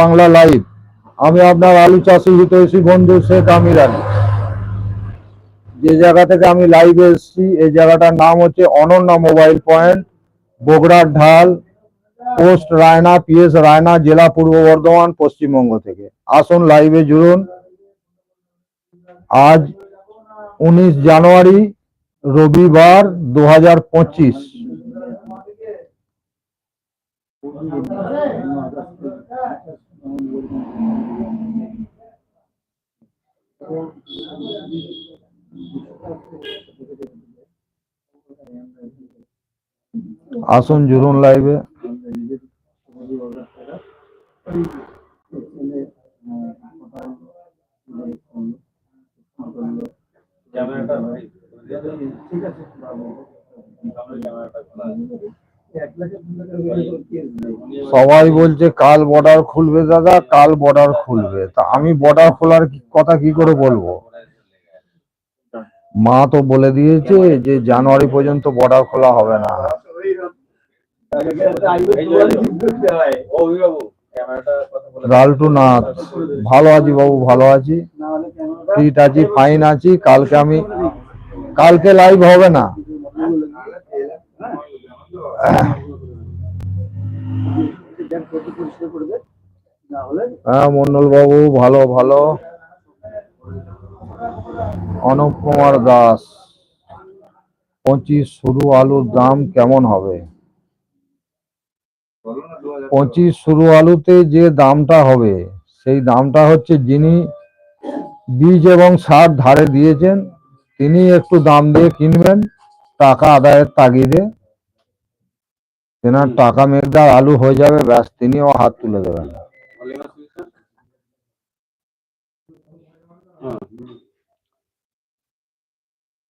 Bangla live. আমি আপনার আলু চাষি হিতৈষী বন্ধু শেখ আমির আলী। যে জায়গা থেকে আমি লাইভে এসেছি, এই জায়গাটার নাম হচ্ছে অনন্যা মোবাইল পয়েন্ট, বগুড়ার ঢাল, পোস্ট রায়না, পিএস রায়না, জেলা পূর্ব বর্ধমান, পশ্চিমবঙ্গ থেকে। আসুন লাইভে জুড়ুন। আজ উনিশ জানুয়ারি, রবিবার দু হাজার পঁচিশ। আসুন জুরুন লাইভে ক্যামেরাটা ভাই ঠিক আছে ক্যামেরাটা খোলা সবাই বলছে, কাল বর্ডার খুলবে দাদা, কাল বর্ডার খুলবে। তা আমি বর্ডার খোলার কথা কি করে বলব? মা তো বলে দিয়েছে যে, জানুয়ারি পর্যন্ত বর্ডার খোলা হবে না। লালটু নাথ, ভালো আছি বাবু, ভালো আছি। ফিট আছি ফাইন আছি, কালকে আমি, কালকে লাইভ হবে না। হ্যাঁ মন্ডল বাবু ভালো ভালো। অনুপ কুমার দাস, পঁচিশ শুরু আলুর দাম কেমন হবে? পঁচিশ শুরু আলুতে যে দামটা হবে, সেই দামটা হচ্ছে যিনি বীজ এবং সার ধারে দিয়েছেন, তিনি একটু দাম দিয়ে কিনবেন, টাকা আদায়ের তাগিদে। তেনার টাকা মেঘদার আলু হয়ে যাবে, ব্যাস, তিনিও হাত তুলে দেবেন।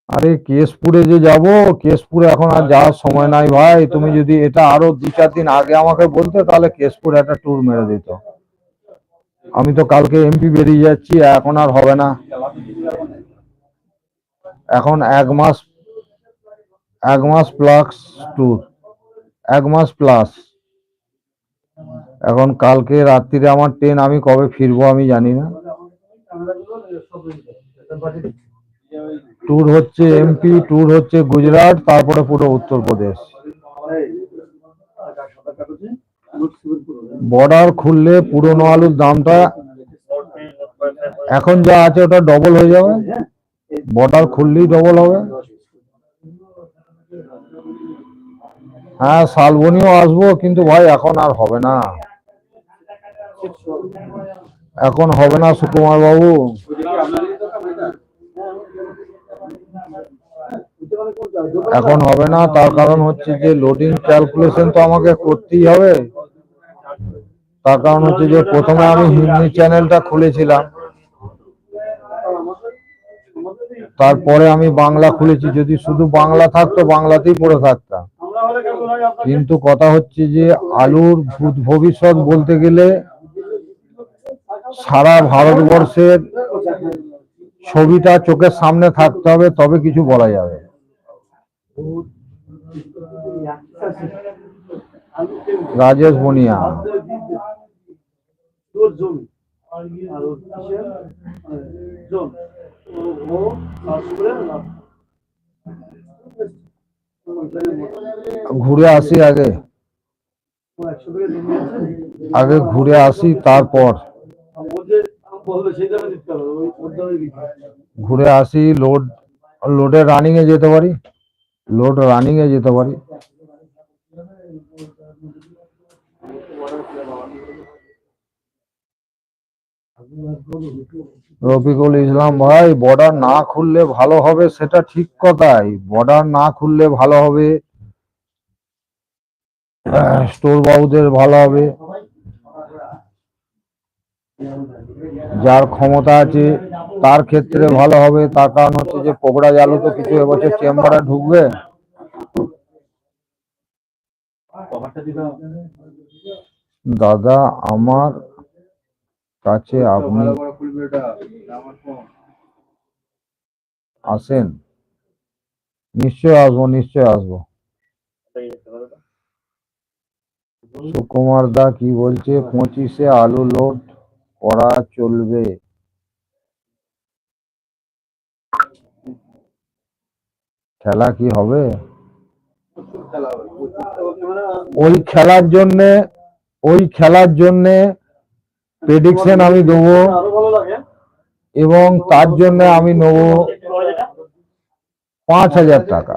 আরে কেশপুরে যে যাব, কেশপুরে এখন আর যাওয়ার সময় নাই ভাই। তুমি যদি এটা আরও দু চার দিন আগে আমাকে বলতে, তাহলে কেশপুর একটা ট্যুর মেরে দিত। আমি তো কালকে এমপি বেরিয়ে যাচ্ছি, এখন আর হবে না। এখন এক মাস এক মাস প্লাস ট্যুর এক মাস প্লাস এখন কালকে রাত্রিরে আমার ট্রেন আমি কবে ফিরবো আমি জানি না। ট্যুর হচ্ছে এমপি ট্যুর হচ্ছে গুজরাট, তারপরে পুরো উত্তরপ্রদেশ বর্ডার খুললে পুরনো আলুর দামটা এখন যা আছে ওটা ডবল হয়ে যাবে। বর্ডার খুললেই ডবল হবে। হ্যাঁ শালবনিও আসব, কিন্তু ভাই এখন আর হবে না। এখন হবে না সুকুমার বাবু। এখন হবে না, তার কারণ হচ্ছে যে লোডিং ক্যালকুলেশন তো আমাকে করতেই হবে। তার কারণ হচ্ছে যে প্রথমে আমি হিন্দি চ্যানেলটা খুলেছিলাম। তারপরে আমি বাংলা খুলেছি, যদি শুধু বাংলা থাকতো, বাংলাতেই পড়ে থাকতাম। কিন্তু কথা হচ্ছে যে আলুর ভূত- ভবিষ্যৎ বলতে গেলে সারা ভারতবর্ষের ছবিটা চোখের সামনে থাকতে হবে, তবে কিছু বলা যাবে। রাজেশ বনিয়া। ঘুরে আসি আগে একশো টাকা জমি আছে আগে ঘুরে আসি তারপর ও যে বলবে সেই দামে দিতে হবে ওই ওর দামে দিতে হবে ঘুরে আসি লোড লোডে রানিং এ যেতে পারি লোড রানিং এ যেতে পারি রফিকুল ইসলাম ভাই বর্ডার না খুললে ভালো হবে সেটা ঠিক কথাই। বর্ডার না খুললে ভালো হবে। স্টোর বাবুদের ভালো হবে। যার ক্ষমতা আছে, তার ক্ষেত্রে ভালো হবে। তার কারণ হচ্ছে যে পোকড়া জালু তো কিছু এবছর চেম্বারে ঢুকবে। দাদা, আমার কাছে আপনি আসেন। নিশ্চয় আসব নিশ্চয় আসব। সুকুমার দা কি বলছে? পঁচিশে আলু লোড করা চলবে। খেলা কি হবে। ওই খেলার জন্যে ওই খেলার জন্যে প্রেডিকশন আমি দেবো। এবং তার জন্য আমি নেব পাঁচ হাজার টাকা।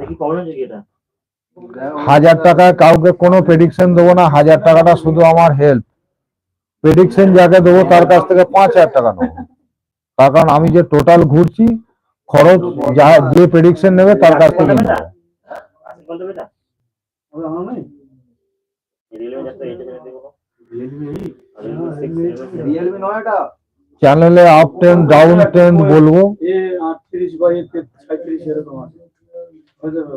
হাজার টাকায় কাউকে কোনো প্রেডিকশন দেবো না, হাজার টাকাটা শুধু আমার হেল্প প্রেডিকশন যাকে দেবো তার কাছ থেকে পাঁচ হাজার টাকা নেব। তার কারণ আমি যে টোটাল ঘুরছি, খরচ যা যে প্রেডিকশন নেবে তার কাছ থেকে নেব। চ্যানেলে আপ টেন ডাউন টেন বলব।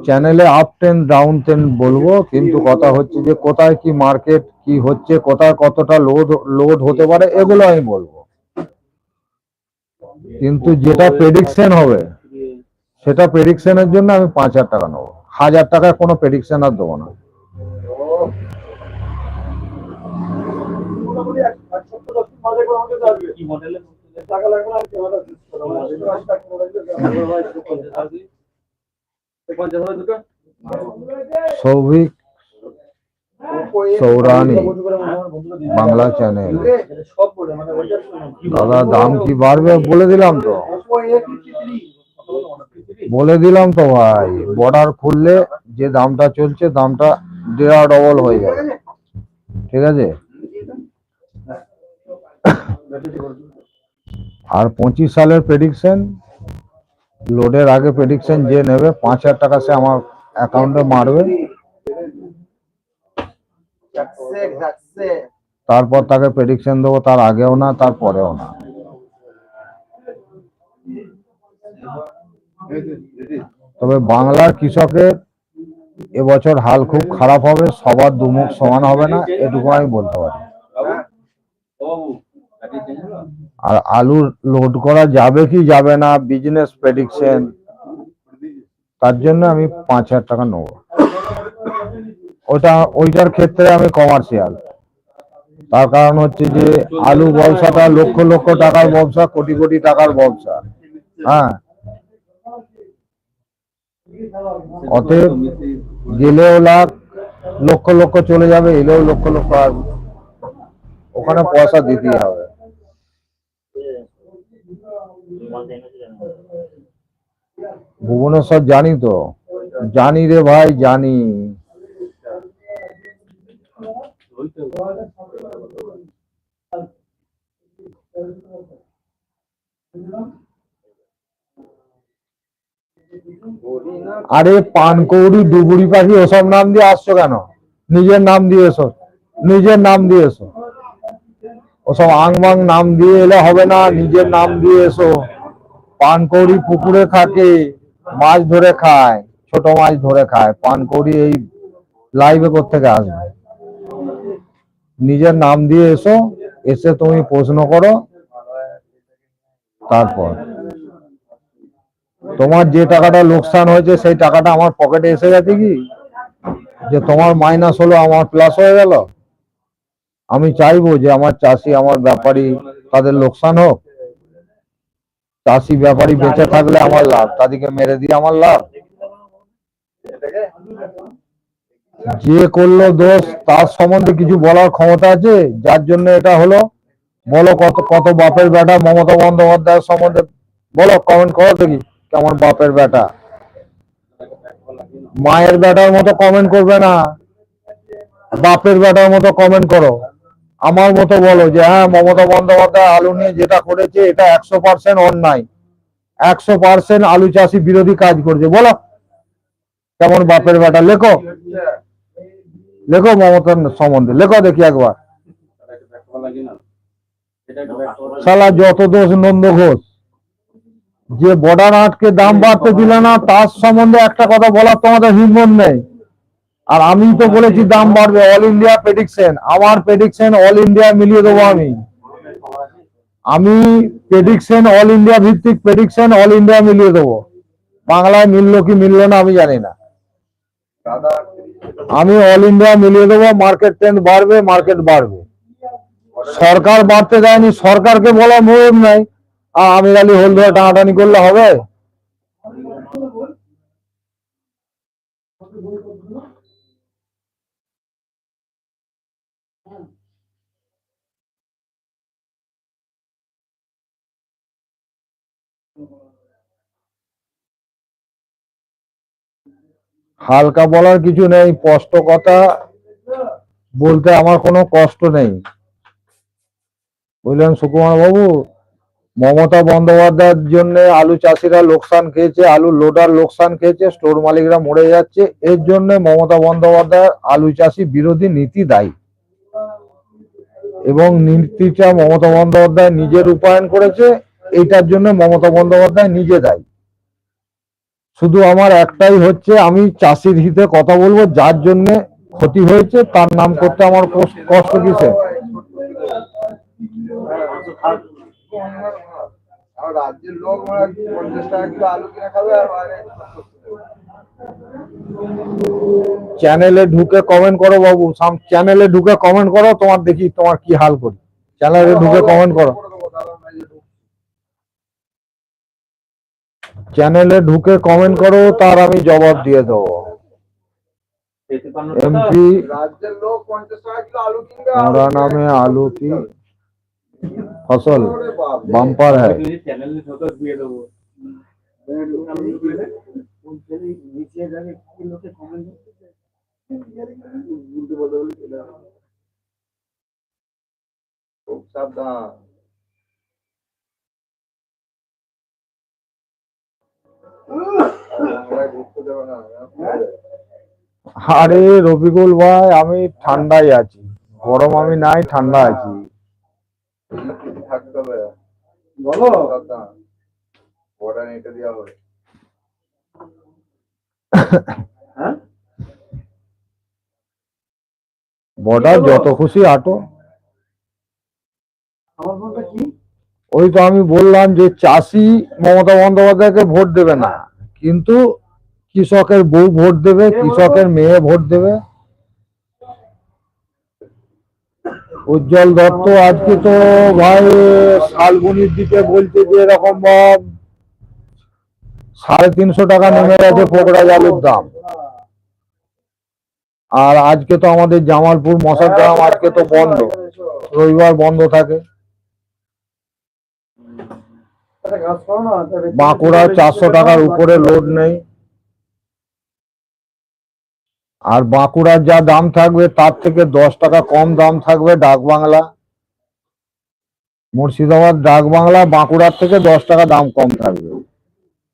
চ্যানেলে আপ টেন ডাউন টেন বলব কিন্তু কথা হচ্ছে যে কোথায় কি মার্কেট কি হচ্ছে কোথায় কতটা লোড লোড হতে পারে এগুলো আমি বলব। কিন্তু যেটা প্রেডিকশন হবে সেটা প্রেডিকশনের জন্য আমি পাঁচ হাজার টাকা নেব। হাজার টাকায় কোনো প্রেডিকশন আর দেবো না। সৌভিক সৌরানি বাংলা চ্যানেল দাদা, দাম কি বাড়বে? বলে দিলাম তো। বলে দিলাম তো ভাই। বর্ডার খুললে যে দামটা চলছে, দামটা দেড়া ডবল হয়ে যাবে। ঠিক আছে? আর পঁচিশ সালের প্রেডিকশন লোডের আগে প্রেডিকশন যে নেবে, পাঁচ হাজার টাকা সে আমার অ্যাকাউন্টে মারবে। তারপর তাকে প্রেডিকশন দেবো, তার আগেও না, তার পরেও না। তবে বাংলার কৃষকের এবছর হাল খুব খারাপ হবে, সবার দুমুখ সমান হবে না, এটুকু আমি বলতে পারি বাবু ও বাবু ব্যাটারি চেঞ্জ হলো আর আলু লোড করা যাবে কি যাবে না বিজনেস প্রেডিকশন তার জন্য আমি পাঁচ হাজার টাকা নেব। ওটা, ওইটার ক্ষেত্রে আমি কমার্শিয়াল তার কারণ হচ্ছে যে, আলু ব্যবসাটা লক্ষ লক্ষ টাকার ব্যবসা, কোটি কোটি টাকার ব্যবসা। হ্যাঁ। অতএব গেলেও লাখ লক্ষ লক্ষ চলে যাবে, এলেও লক্ষ লক্ষ আসবে। ওখানে পয়সা দিতেই হবে। ভুবনেশ্বর জানি তো। জানি রে ভাই, জানি। আরে পানকৌড়ি, ডুবুরি পাখি, ওসব নাম দিয়ে আসছো কেন? নিজের নাম দিয়ে এসো। নিজের নাম দিয়ে এসো। ওসব আংবাং নাম দিয়ে এলে হবে না, নিজের নাম দিয়ে এসো। পানকৌড়ি পুকুরে থাকে, মাছ ধরে খায়, ছোট মাছ ধরে খায়। পানকৌড়ি এই লাইভে থেকে আসবে? নিজের নাম দিয়ে এসো, এসে তুমি প্রশ্ন করো, তারপর। তোমার যে টাকাটা লোকসান হয়েছে, সেই টাকাটা আমার পকেটে এসে গেছে কি? যে তোমার মাইনাস হলো, আমার প্লাস হয়ে গেল? আমি চাইব যে আমার চাষি, আমার ব্যাপারী, তাদের লোকসান হোক। চাষি ব্যাপারী বেঁচে থাকলে আমার লাভ তাদেরকে মেরে দিয়ে আমার লাভ। যে করল দোষ তার সম্বন্ধে কিছু বলার ক্ষমতা আছে? যার জন্য এটা হলো বলো কত কত বাপের বেটা মমতা বন্দ্যোপাধ্যায়ের সম্বন্ধে বলো কমেন্ট করো দেখি কেমন বাপের বেটা। মায়ের বেটার মতো কমেন্ট করবে না। বাপের বেটার মতো কমেন্ট করো। আমার মতো বলো যে হ্যাঁ মমতা বন্দ্যোপাধ্যায় আলু নিয়ে যেটা করেছে, এটা একশো পার্সেন্ট অন্যায়। একশো পার্সেন্ট আলু চাষি বিরোধী কাজ করছে। বলো, কেমন বাপের বেটা। লেখো। লেখো মমতার সম্বন্ধে। লেখো দেখি একবার। শালা যত দোষ নন্দ ঘোষ, যে বর্ডার আটকে দাম বাড়তে দিলে না, তার সম্বন্ধে একটা কথা বলার তোমাদের হিম্মত নেই। আর আমি তো বলেছি দাম বাড়বে অল ইন্ডিয়া প্রেডিকশন আমার প্রেডিকশন অল ইন্ডিয়া মিলিয়ে দেবো আমি। আমি প্রেডিকশন অল ইন্ডিয়া ভিত্তিক প্রেডিকশন অল ইন্ডিয়া মিলিয়ে দেবো। বাংলায় মিললো কি মিললো না আমি জানি না। আমি অল ইন্ডিয়া মিলিয়ে দেবো মার্কেট ট্রেন্ড বাড়বে মার্কেট বাড়বে। সরকার বাড়তে দেয়নি, সরকারকে বলা মুভ নাই। আর আমির আলী হোল টানাটানি করলে হবে? হালকা বলার কিছু নেই, স্পষ্ট কথা। বলতে আমার কোনো কষ্ট নেই। বুঝলেন সুকুমার বাবু? মমতা বন্দ্যোপাধ্যায়ের জন্য আলু চাষিরা লোকসান খেয়েছে, আলু লোডার লোকসান খেয়েছে, স্টোর মালিকরা মরে যাচ্ছে। এর জন্য মমতা বন্দ্যোপাধ্যায় আলু চাষি বিরোধী নীতি দায়ী। এবং নীতিটা মমতা বন্দ্যোপাধ্যায় নিজে রূপায়ণ করেছে এইটার জন্য মমতা বন্দ্যোপাধ্যায় নিজে দায়ী। শুধু আমার একটাই হচ্ছে আমি চাষির হিতে কথা বলব, যার জন্য ক্ষতি হয়েছে, তার নাম করতে আমার কষ্ট- কিসে? চ্যানেলে ঢুকে কমেন্ট করো বাবু চ্যানেলে ঢুকে কমেন্ট করো, তোমার দেখি তোমার কি হাল করি। চ্যানেলে ঢুকে কমেন্ট করো করে দেবো দাদা ভাই যে ঢুক- চ্যানেলে ঢুকে কমেন্ট করো তার আমি জবাব দিয়ে দেবো। তেতিপান্ন টাকা এমপি রাজ্যের লোক পঞ্চাশ টাকা কিলো আলু কিনবে আর মোরা নামে আলু কি? ফসল? ওরে বাপ রে। আরে রবিকুল ভাই আমি ঠান্ডায় আছি। গরম আমি নাই ঠান্ডা আছি। বলো। বর্ডার হ্যাঁ? বর্ডার যত খুশি আটো। আমার কি? ওই তো আমি বললাম যে চাষি মমতা বন্দ্যোপাধ্যায়কে ভোট দেবে না। কিন্তু কৃষকের বউ ভোট দেবে কৃষকের মেয়ে ভোট দেবে। উজ্জ্বল দত্ত আজকে তো ভাই শালবনির দিকে বলছে যে এরকম ভাব। সাড়ে তিনশো টাকা নেমে গেছে পোকড়া আলুর দাম। আর আজকে তো আমাদের জামালপুর মশার গ্রাম আজকে তো বন্ধ। রবিবার বন্ধ থাকে। বাঁকুড়া চারশো টাকার উপরে লোড নেই। আর বাঁকুড়ার যা দাম থাকবে, তার থেকে দশ টাকা কম দাম থাকবে ডাক বাংলা। মুর্শিদাবাদ ডাক বাংলা বাঁকুড়ার থেকে দশ টাকা দাম কম থাকবে।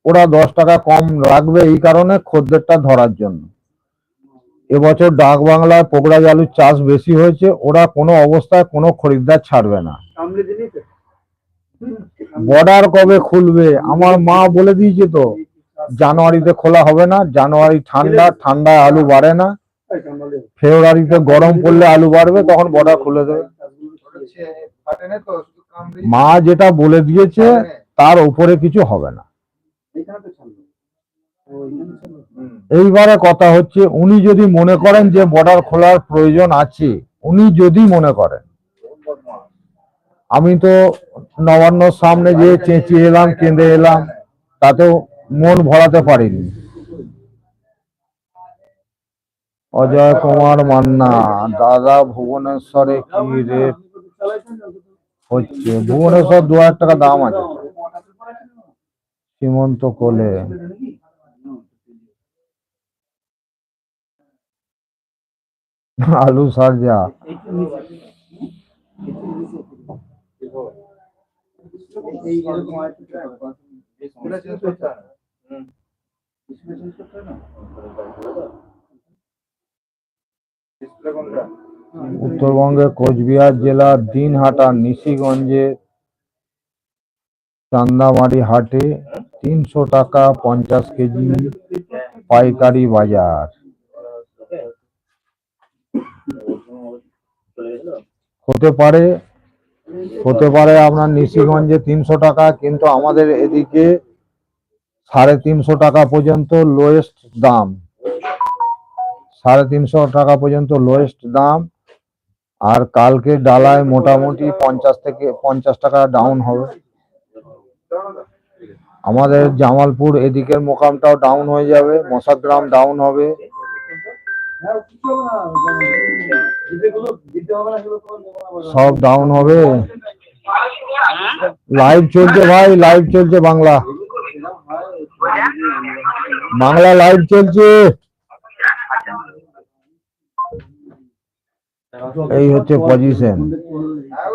ওরা দশ টাকা কম রাখবে এই কারণে খদ্দেরটা ধরার জন্য। এবছর ডাক বাংলায় পোকড়া আলুর চাষ বেশি হয়েছে, ওরা কোনো অবস্থায় কোনো খরিদ্দার ছাড়বে না। বর্ডার কবে খুলবে? আমার মা বলে দিয়েছে তো। জানুয়ারিতে খোলা হবে না। জানুয়ারি ঠান্ডা, ঠান্ডায় আলু বাড়ে না। ফেব্রুয়ারিতে গরম পড়লে আলু বাড়বে, তখন বর্ডার খুলে দেবে। মা যেটা বলে দিয়েছে, তার উপরে কিছু হবে না। এইবারে কথা হচ্ছে, উনি যদি মনে করেন যে বর্ডার খোলার প্রয়োজন আছে, উনি যদি মনে করেন আমি তো নবান্নর সামনে যে চেঁচিয়ে এলাম, কেঁদে এলাম, তাতেও মন ভরাতে পারিনি। অজয় কুমার মান্না, দাদা ভুবনেশ্বরে কি রেট হচ্ছে, ভুবনেশ্বর দু হাজার টাকা দাম আছে। সীমন্ত কোলে। আলু সারজা। কোনটা উত্তরবঙ্গের কোচবিহার জেলার দিনহাটা নিশিগঞ্জে চান্দামারি হাটে তিনশো টাকা পঞ্চাশ কেজি পাইকারি বাজার। হতে পারে হতে পারে আপনার নিশিগঞ্জে তিনশো টাকা, কিন্তু আমাদের এদিকে সাড়ে তিনশো টাকা পর্যন্ত লোয়েস্ট দাম। সাড়ে তিনশো টাকা পর্যন্ত লোয়েস্ট দাম। আর কালকে ডালায় মোটামুটি পঞ্চাশ থেকে পঞ্চাশ টাকা ডাউন হবে। আমাদের জামালপুর এদিকের মোকামটাও ডাউন হয়ে যাবে, মশাগ্রাম ডাউন হবে। সব ডাউন হবে। লাইভ চলছে ভাই লাইভ চলছে বাংলা। বাংলা লাইভ চলছে। এই হচ্ছে পজিশন হ্যাঁ,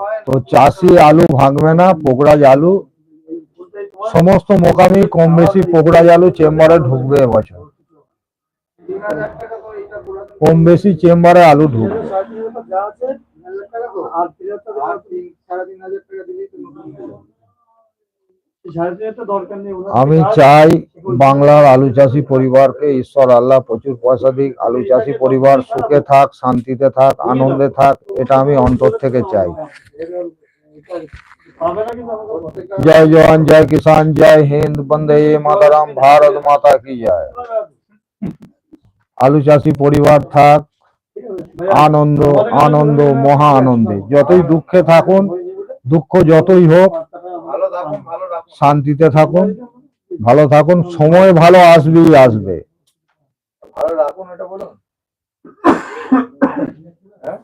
হয় তো চাষি আলু ভাঙবে না পোকড়াজ আলু। সমস্ত মোকামি কম বেশি পোকড়াজ আলু চেম্বারে ঢুকবে এবছর তিন হাজার টাকা তো এটা পুরাতন কম বেশি চেম্বারে আলু ওনার আমি চাই বাংলার আলু চাষি পরিবারকে ঈশ্বর আল্লাহ প্রচুর পয়সা দিক, আলু চাষি পরিবার সুখে থাক, শান্তিতে থাক, আনন্দে থাক, এটা আমি অন্তর থেকে চাই। জয় জওয়ান, জয় কিষান জয় হিন্দ, বন্দে মাতারাম, ভারত মাতা কি জয়? আলু চাষি পরিবার থাক, আনন্দ আনন্দ, মহা আনন্দে। যতই দুঃখে থাকুন, দুঃখ যতই হোক, শান্তিতে থাকুন, ভালো থাকুন, সময় ভালো আসবেই আসবে। ভালো রাখুন, এটা বলুন। এটা